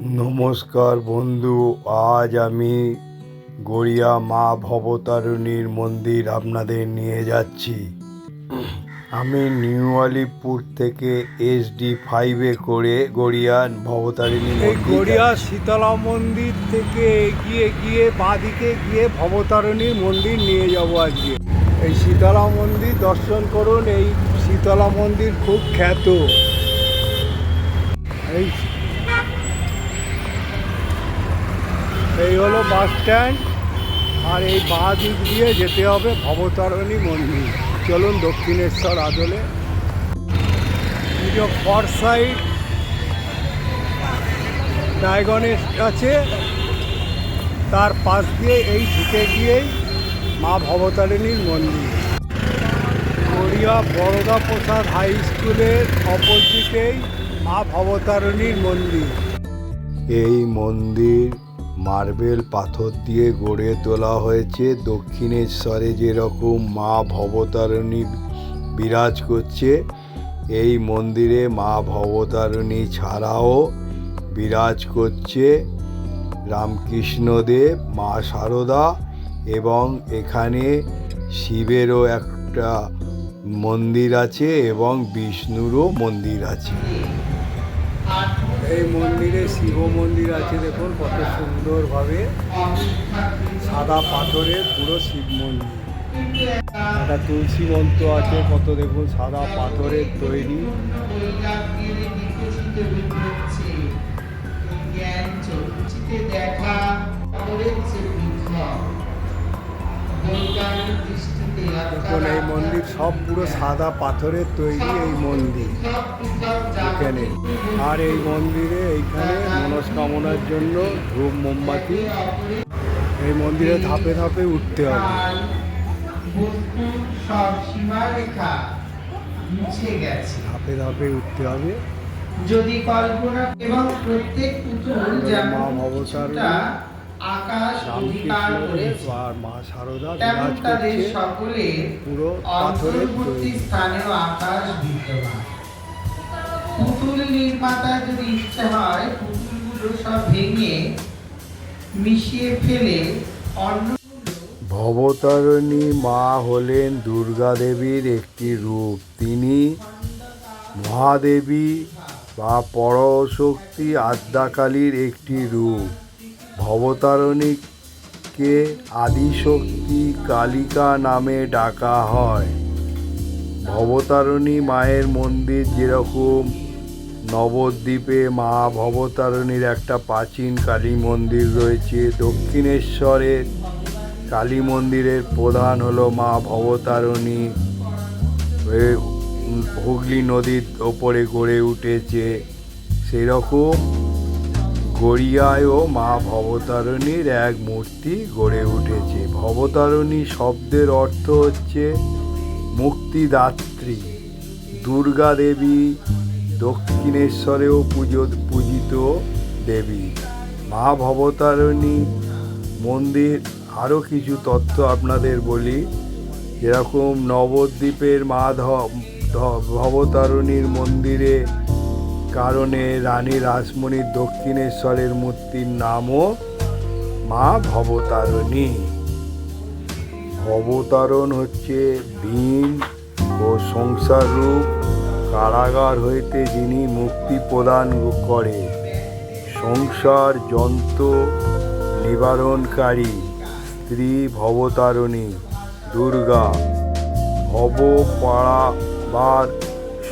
নমস্কার বন্ধু আজ আমি গড়িয়া মা ভবতারিণীর মন্দির আপনাদের নিয়ে যাচ্ছি। আমি নিউ আলিপুর থেকে এসডি ফাইভে করে গড়িয়া ভবতারিণী গড়িয়া শীতলা মন্দির থেকে এগিয়ে গিয়ে বাঁদিকে গিয়ে ভবতারিণীর মন্দির নিয়ে যাব আজকে। এই শীতলা মন্দির দর্শন করুন এই শীতলা মন্দির খুব খ্যাত। এই এই হলো বাস স্ট্যান্ড, আর এই বাঁ দিক দিয়ে যেতে হবে ভবতারিণী মন্দির। চলুন দক্ষিণেশ্বর আদলে। ফর সাইড ডায়গনের আছে। তার পাশ দিয়ে এই ঢুকে গিয়েই মা ভবতারিণীর মন্দির। গড়িয়া বরদা প্রসাদ হাই স্কুলের অপোজিটেই মা ভবতারিণীর মন্দির। এই মন্দির মার্বেল পাথর দিয়ে গড়ে তোলা হয়েছে। দক্ষিণেশ্বরে যেরকম মা ভবতারিণী বিরাজ করছে, এই মন্দিরে মা ভবতারিণী ছাড়াও বিরাজ করছে রামকৃষ্ণদেব, মা শারদা এবং এখানে শিবেরও একটা মন্দির আছে এবং বিষ্ণুরও মন্দির আছে। এই মন্দিরে শিব মন্দির আছে দেখুন, কত সুন্দরভাবে সাদা পাথরের পুরো শিব মন্দির। একটা তুলসী মন্ত্র আছে, কত দেখুন, সাদা পাথরের তৈরি। দেখুন এই মন্দির সব পুরো সাদা পাথরের তৈরি এই মন্দির। এখানে। আর এই মন্দিরে এইখানে মনস্কামনার জন্য ধূপ মোমবাতি এই মন্দিরে ধাপে ধাপে উঠতে হবে। ধাপে ধাপে উঠতে হবে। যদি কল্পনা এবং প্রত্যেক পুতুল যেমন আকাশ অধিকার করেছে মা শারদা তেমন বিরাজ তাদের করছে সকলের পুরো অন্তর্বর্তী স্থানেও আকাশ বিদ্যমান। পুতুল নির্মাতা যদি ইচ্ছে হয় পুতুলগুলো সব ভেঙে মিশিয়ে ফেলে অন্য ভবতারিণী মা হলেন দুর্গা দেবীর একটি রূপ। তিনি মহাদেবী বা পরশক্তি আদ্যাকালীর একটি রূপ। ভবতারিণীকে আদিশক্তি কালিকা নামে ডাকা হয়। ভবতারণী মায়ের মন্দির যেরকম নবদ্বীপে মা ভবতারণীর একটা প্রাচীন কালী মন্দির রয়েছে দক্ষিণেশ্বরের কালী মন্দিরের প্রধান হলো মা ভবতারণী। হুগলি নদীর ওপরে গড়ে উঠেছে। সেরকম গড়িয়ায়ও মা ভবতারণীর এক মূর্তি গড়ে উঠেছে। ভবতারণী শব্দের অর্থ হচ্ছে মুক্তিদাত্রী। দুর্গা দেবী দক্ষিণেশ্বরেও পুজো, পূজিত দেবী। মা ভবতারণী মন্দির আরও কিছু তথ্য আপনাদের বলি। যেরকম নবদ্বীপের মা ধ- মন্দিরে কারণে রানী রাসমণির দক্ষিণেশ্বরের মূর্তির নামও মা ভবতারণী। ভবতারণ হচ্ছে দিন ও সংসার রূপ, কারাগার হইতে যিনি মুক্তি প্রদান করে। সংসার যন্ত্র নিবারণকারী স্ত্রী ভবতারণী, দুর্গা। ভব পাড়াবার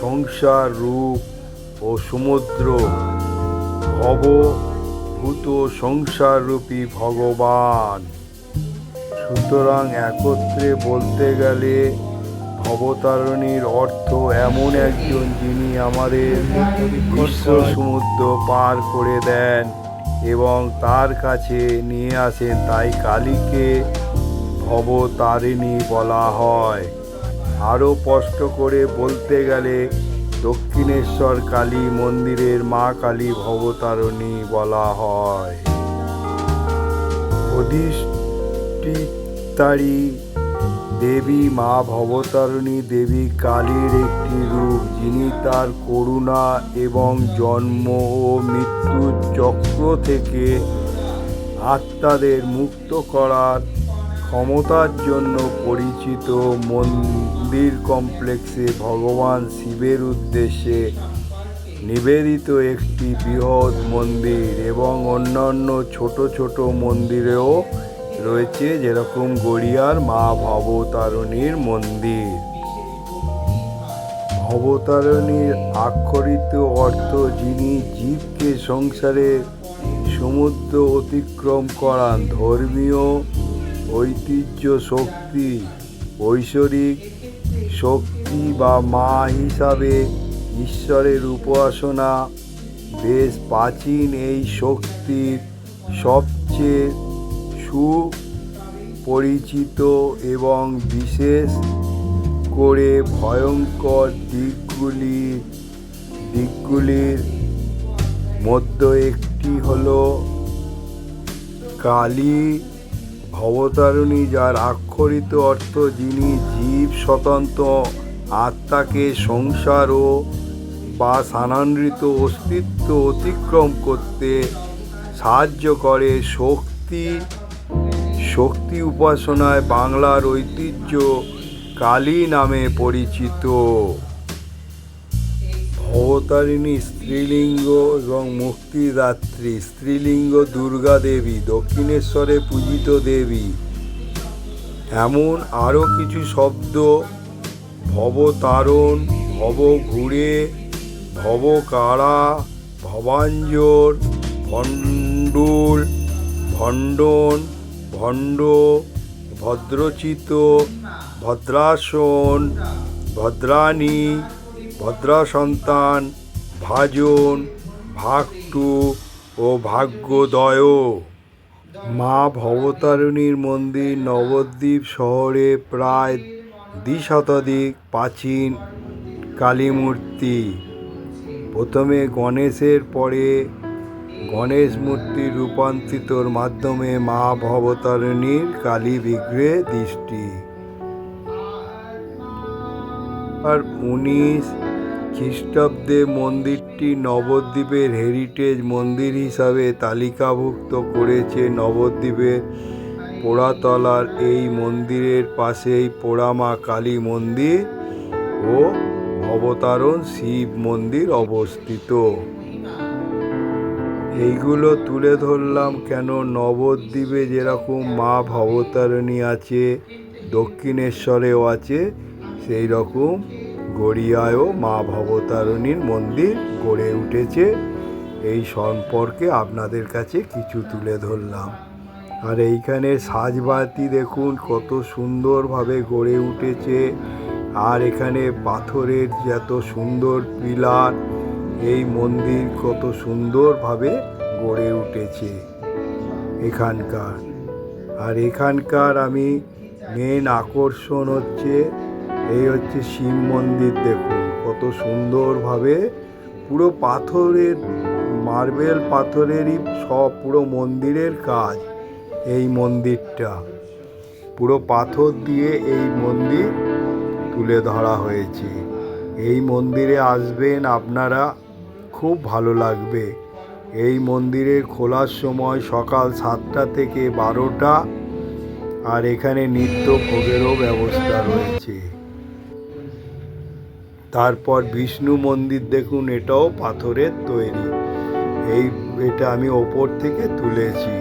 সংসার রূপ ও সমুদ্র ভব ভূত সংসার রূপী ভগবান। সুতরাং একত্রে বলতে গেলে ভবতারিণীর অর্থ এমন একজন যিনি আমাদের বিশ্ব সমুদ্র পার করে দেন এবং তার কাছে নিয়ে আসেন, তাই কালীকে ভবতারিণী বলা হয়। আরও স্পষ্ট করে বলতে গেলে দক্ষিণেশ্বর কালী মন্দিরের মা কালী ভবতারিণী বলা হয়। অধিষ্ঠারী দেবী মা ভবতারিণী দেবী কালীর একটি রূপ, যিনি তার করুণা এবং জন্ম ও মৃত্যুর চক্র থেকে আত্মাদের মুক্ত করার ক্ষমতার জন্য পরিচিত মন্দির কমপ্লেক্সে ভগবান শিবের উদ্দেশ্যে নিবেদিত একটি বৃহৎ মন্দির এবং অন্যান্য ছোট ছোট মন্দিরেও রয়েছে যেরকম গড়িয়ার মা ভবতারণীর মন্দির। ভবতারণীর আক্ষরিত অর্থ যিনি জীবকে সংসারে সমুদ্র অতিক্রম করান ধর্মীয় ঐতিহ্য, শক্তি, ঐশ্বরিক শক্তি বা মা হিসাবে ঈশ্বরের উপাসনা বেশ প্রাচীন এই শক্তির সবচেয়ে সুপরিচিত এবং বিশেষ করে ভয়ঙ্কর দিকগুলি, দিকগুলির মধ্যে একটি হলো কালী ভবতারিণী যার আক্ষরিত অর্থ যিনি জীব স্বতন্ত্র, আত্মাকে সংসার ও বা স্থানান্তরিত অস্তিত্ব অতিক্রম করতে সাহায্য করে শক্তি শক্তি উপাসনায় বাংলার ঐতিহ্য কালী নামে পরিচিত। ভবতারিণী স্ত্রীলিঙ্গ এবং মুক্তিদাত্রী। স্ত্রীলিঙ্গ, দুর্গা দেবী, দক্ষিণেশ্বরে পূজিত দেবী। এমন আরও কিছু শব্দ, ভবতারণ ভব ঘুরে ভব কারা ভবাঞ্জর, ভণ্ডুল, ভণ্ডন, ভণ্ড, ভদ্রচিত, ভদ্রাসন, ভদ্রাণী ভদ্রা সন্তান ভাজন ভাগটু ও ভাগ্যোদয়। মা ভবতারিণীর মন্দির নবদ্বীপ শহরে প্রায় দ্বিশতাধিক প্রাচীন কালীমূর্তি। প্রথমে গণেশের পরে গণেশ মূর্তি রূপান্তরিতর মাধ্যমে মা ভবতারিণীর কালী বিগ্রহে দৃষ্টি। আর উনিশ খ্রিস্টাব্দে মন্দিরটি নবদ্বীপের হেরিটেজ মন্দির হিসাবে তালিকাভুক্ত করেছে। নবদ্বীপের পোড়াতলার এই মন্দিরের পাশেই পোড়ামা কালী মন্দির ও অবতারণ শিব মন্দির অবস্থিত। এইগুলো তুলে ধরলাম কেন নবদ্বীপে যেরকম মা ভবতারিণী আছে, দক্ষিণেশ্বরেও আছে সেই রকম গড়িয়ায়ও মা ভবতারিণীর মন্দির গড়ে উঠেছে। এই সম্পর্কে আপনাদের কাছে কিছু তুলে ধরলাম। আর এইখানে সাজবাতি দেখুন, কত সুন্দরভাবে গড়ে উঠেছে। আর এখানে পাথরের যত সুন্দর পিলার, এই মন্দির কত সুন্দরভাবে গড়ে উঠেছে এখানকার। আর এখানকার আমি মেন আকর্ষণ হচ্ছে এই হচ্ছে শিব মন্দির, দেখুন কত সুন্দরভাবে পুরো পাথরের, মার্বেল পাথরেরই সব পুরো মন্দিরের কাজ এই মন্দিরটা। পুরো পাথর দিয়ে এই মন্দির তুলে ধরা হয়েছে। এই মন্দিরে আসবেন আপনারা, খুব ভালো লাগবে। এই মন্দিরে খোলার সময় সকাল সাতটা থেকে বারোটা আর এখানে নিত্য ভোগেরও ব্যবস্থা রয়েছে। তারপর বিষ্ণু মন্দির দেখুন, এটাও পাথরের তৈরি। এই, এটা আমি ওপর থেকে তুলেছি।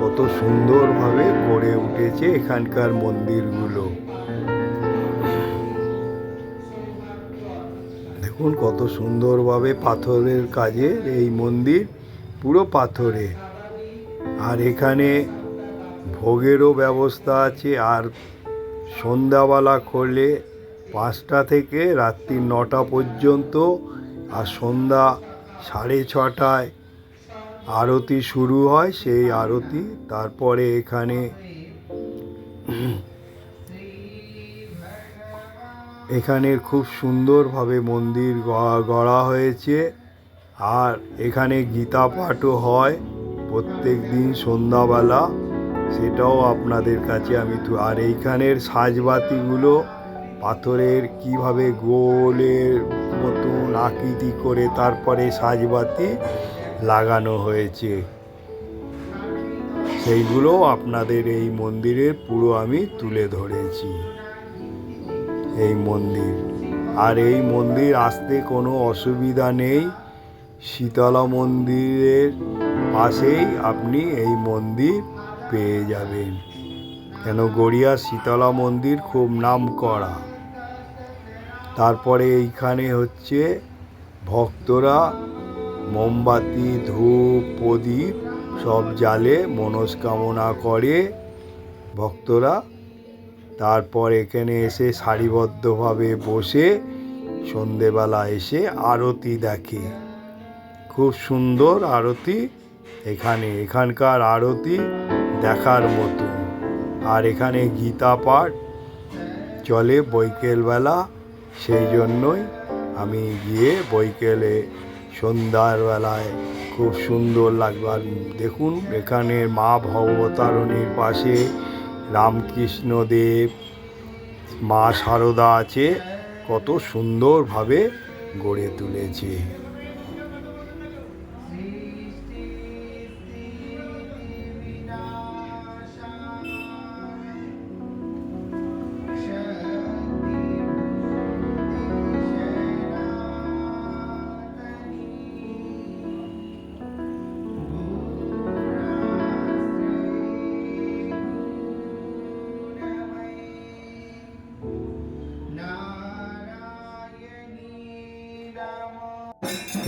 কত সুন্দরভাবে গড়ে উঠেছে এখানকার মন্দিরগুলো। দেখুন কত সুন্দরভাবে পাথরের কাজে এই মন্দির, পুরো পাথরে। আর এখানে ভোগেরও ব্যবস্থা আছে, আর সন্ধ্যাবেলা করলে পাঁচটা থেকে রাত্রি নটা পর্যন্ত আর সন্ধ্যা সাড়ে ছটায় আরতি শুরু হয় সেই আরতি। তারপরে এখানে এখানে খুব সুন্দরভাবে মন্দির গড়া হয়েছে। আর এখানে গীতা পাঠও হয় প্রত্যেক দিন সন্ধ্যাবেলা। সেটাও আপনাদের কাছে আমি আর এইখানের সাজবাতিগুলো পাথরের কীভাবে গোলের মতন আকৃতি করে তারপরে সাজবাতি লাগানো হয়েছে। সেইগুলো আপনাদের এই মন্দিরের পুরো আমি তুলে ধরেছি। এই মন্দির। আর এই মন্দির আসতে কোনো অসুবিধা নেই। শীতলা মন্দিরের পাশেই আপনি এই মন্দির পেয়ে যাবেন। কেন গড়িয়া শীতলা মন্দির খুব নাম করা। তারপরে এইখানে হচ্ছে ভক্তরা, মোমবাতি, ধূপ, প্রদীপ সব জালে মনস্কামনা করে ভক্তরা। তারপর এখানে এসে সারিবদ্ধভাবে বসে সন্ধেবেলা এসে আরতি দেখে। খুব সুন্দর আরতি এখানে, এখানকার আরতি দেখার মতো। আর এখানে গীতা পাঠ চলে বৈকেলবেলা সেই জন্যই আমি গিয়ে বৈকেলে সন্ধ্যার বেলায় খুব সুন্দর লাগবে। আর দেখুন, এখানে মা ভগবতারণীর পাশে রামকৃষ্ণদেব মা সারদা আছে, কত সুন্দরভাবে গড়ে তুলেছে।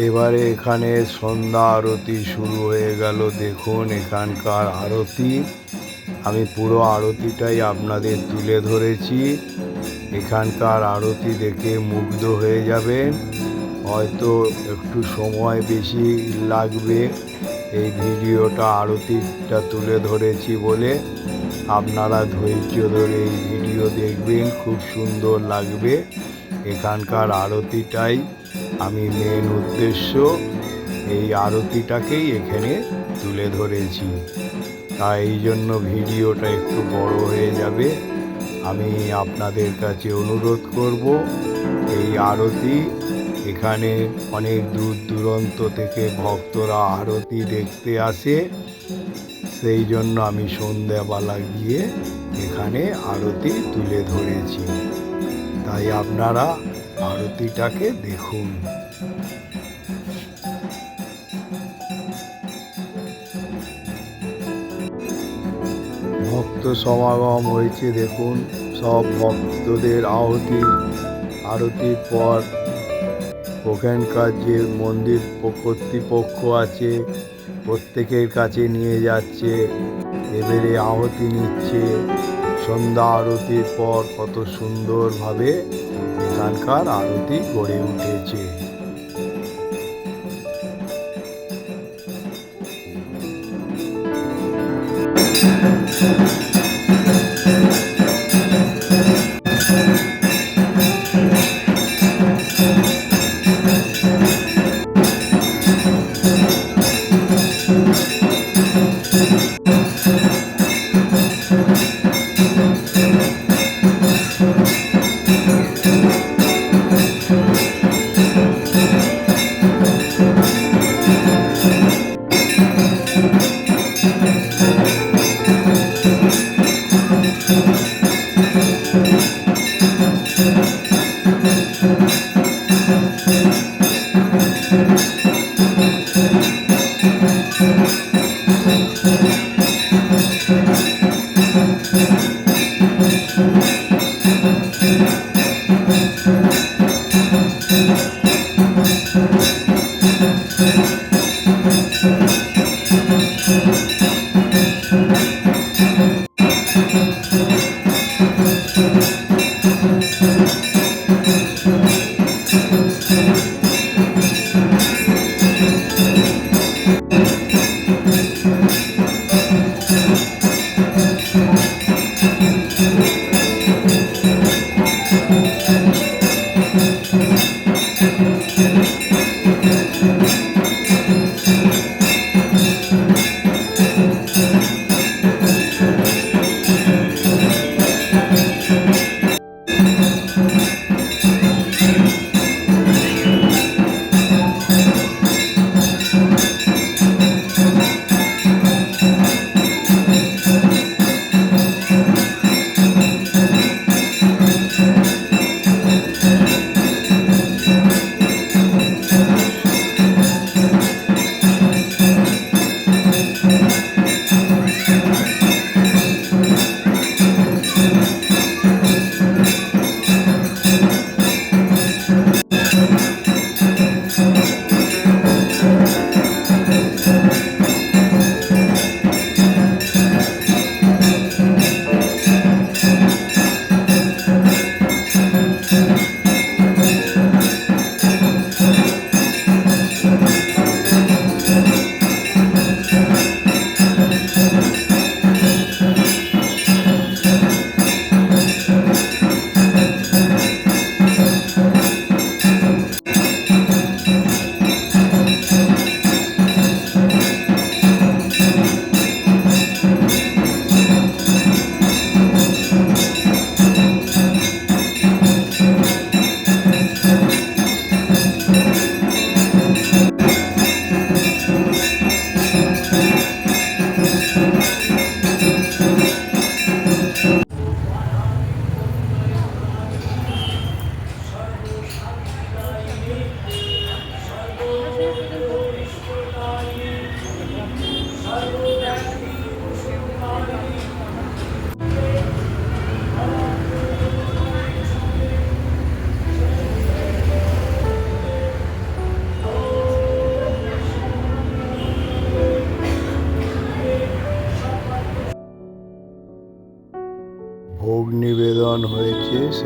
এবারে এখানে সন্ধ্যা আরতি শুরু হয়ে গেল। দেখুন এখানকার আরতি। আমি পুরো আরতিটাই আপনাদের তুলে ধরেছি। এখানকার আরতি দেখে মুগ্ধ হয়ে যাবেন। হয়তো একটু সময় বেশি লাগবে এই ভিডিওটা আরতিটা তুলে ধরেছি বলে। আপনারা ধৈর্য ধরে এই ভিডিও দেখবেন, খুব সুন্দর লাগবে। এখানকার আরতিটাই আমি মেন উদ্দেশ্য এই আরতিটাকেই এখানে তুলে ধরেছি। তাই জন্য ভিডিওটা একটু বড় হয়ে যাবে। আমি আপনাদের কাছে অনুরোধ করব, এই আরতি এখানে অনেক দূর দূরান্ত থেকে ভক্তরা আরতি দেখতে আসে। সেই জন্য আমি সন্ধ্যাবেলা গিয়ে এখানে আরতি তুলে ধরেছি। তাই আপনারা আরতিটাকে দেখুন। ভক্ত সমাগম হয়েছে, দেখুন, সব ভক্তদের আহতি, আরতির পর। ওখানকার যে মন্দির কর্তৃপক্ষ আছে, প্রত্যেকের কাছে নিয়ে যাচ্ছে, এবারে আহতি নিচ্ছে। সন্ধ্যা আরতির পর কত সুন্দরভাবে এখানকার আরতি গড়ে উঠেছে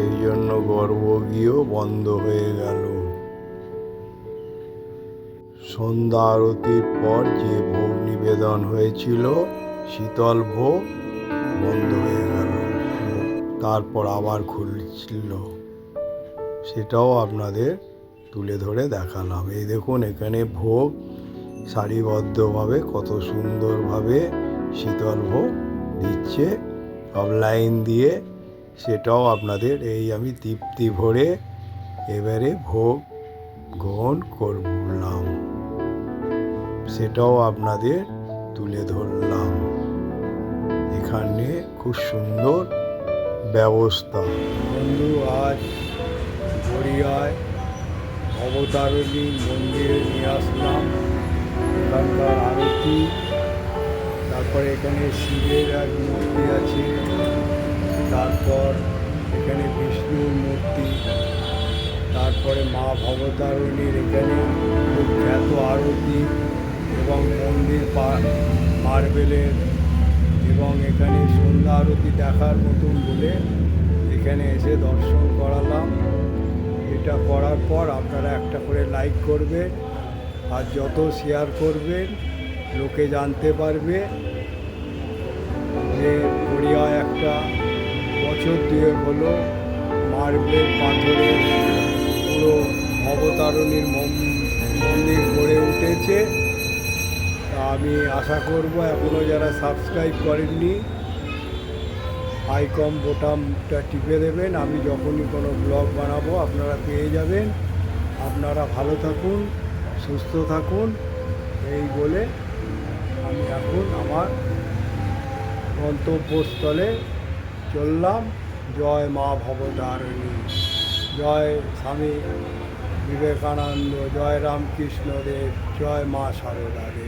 সেই জন্য গর্ভগৃহ বন্ধ হয়ে গেল। সন্ধ্যা আরতির পর যে ভোগ নিবেদন হয়েছিল, শীতল ভোগ বন্ধ হয়ে গেল। তারপর আবার খুলছিল। সেটাও আপনাদের তুলে ধরে দেখালাম। এই দেখুন, এখানে ভোগ সারিবদ্ধভাবে কত সুন্দরভাবে শীতল ভোগ দিচ্ছে। সব লাইন দিয়ে সেটাও আপনাদের এই আমি তৃপ্তি ভরে এবারে ভোগ গ্রহণ করলাম। সেটাও আপনাদের তুলে ধরলাম। এখানে খুব সুন্দর ব্যবস্থা। বন্ধু, আজ গড়িয়ায় অবতারণী মন্দিরে নিয়ে আসলাম। এখানকার আরতি, তারপরে এখানে শিবের এক মূর্তি আছে। তারপর এখানে বিষ্ণুর মূর্তি, তারপরে মা ভবতারণীর এখানে খুব খ্যাত আরতি এবং মন্দির মার্বেলের এবং এখানে সন্ধ্যা আরতি দেখার মতন বলে এখানে এসে দর্শন করালাম। এটা করার পর আপনারা একটা করে লাইক করবেন আর যত শেয়ার করবেন লোকে জানতে পারবে যে কোরিয়া একটা বছর দিয়ে হলো মার্বেল পাথরের পুরো অবতারণীর মন্দির গড়ে উঠেছে। আমি আশা করব এখনও যারা সাবস্ক্রাইব করেননি আইকম বোতামটা টিপে দেবেন। আমি যখনই কোনো ব্লগ বানাবো, আপনারা পেয়ে যাবেন। আপনারা ভালো থাকুন, সুস্থ থাকুন। এই বলে আমি এখন আমার গন্তব্যস্থলে চললাম। জয় মা ভবতারিণী। জয় স্বামী বিবেকানন্দ জয় রামকৃষ্ণ দেব জয় মা সারদা দেবী